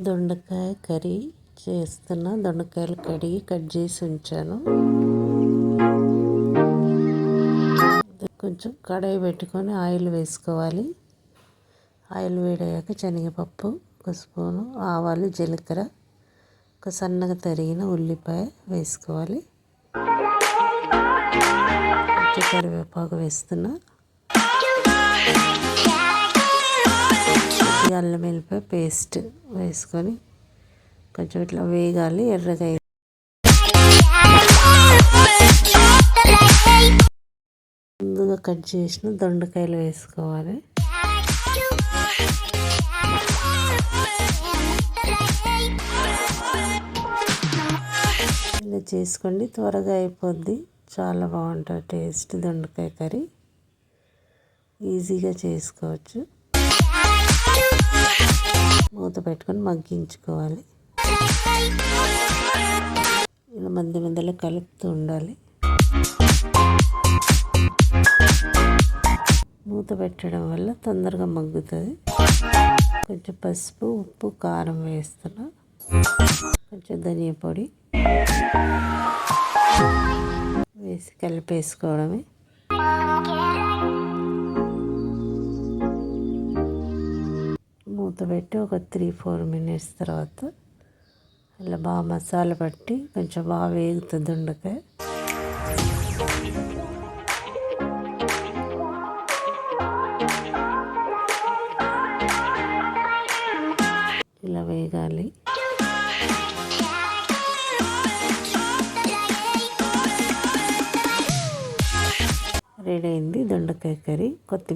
దొండకాయ కర్రీ చేస్తున్న. దొండకాయలు కడిగి కట్ చేసి ఉంచాను. కొంచెం కడాయి పెట్టుకొని ఆయిల్ వేసుకోవాలి. ఆయిల్ వేడయ్యాక శనగపప్పు ఒక స్పూను ఆవాలు జీలకర్ర ఒక సన్నగా తరిగిన ఉల్లిపాయ వేసుకోవాలి. కరివేపాకు వేస్తున్నా. అల్లం వెల్లిపాయ పేస్ట్ వేసుకొని కొంచెం ఇట్లా వేగాలి ఎర్రగా ముందుగా కట్ చేసిన దొండకాయలు వేసుకోవాలి. ఇలా చేసుకోండి త్వరగా అయిపోద్ది. చాలా బాగుంటుంది టేస్ట్ దొండకాయ కర్రీ. ఈజీగా చేసుకోవచ్చు. పెట్టుకొని మగ్గించుకోవాలి. ఇలా మధ్య మధ్యలో కలుపుతూ ఉండాలి. మూత పెట్టడం వల్ల తొందరగా మగ్గుతుంది. కొంచెం పసుపు ఉప్పు కారం వేస్తున్నా. కొంచెం ధనియా పొడి వేసి కలిపేసుకోవడమే. మూత పెట్టి ఒక త్రీ ఫోర్ మినిట్స్ తర్వాత అలా బాగా మసాలా పట్టి కొంచెం బాగా వేగుతుంది దొండకాయ. ఇలా వేగాలి. రెడీ అయింది దొండకాయ కర్రీ. కొత్తిమీర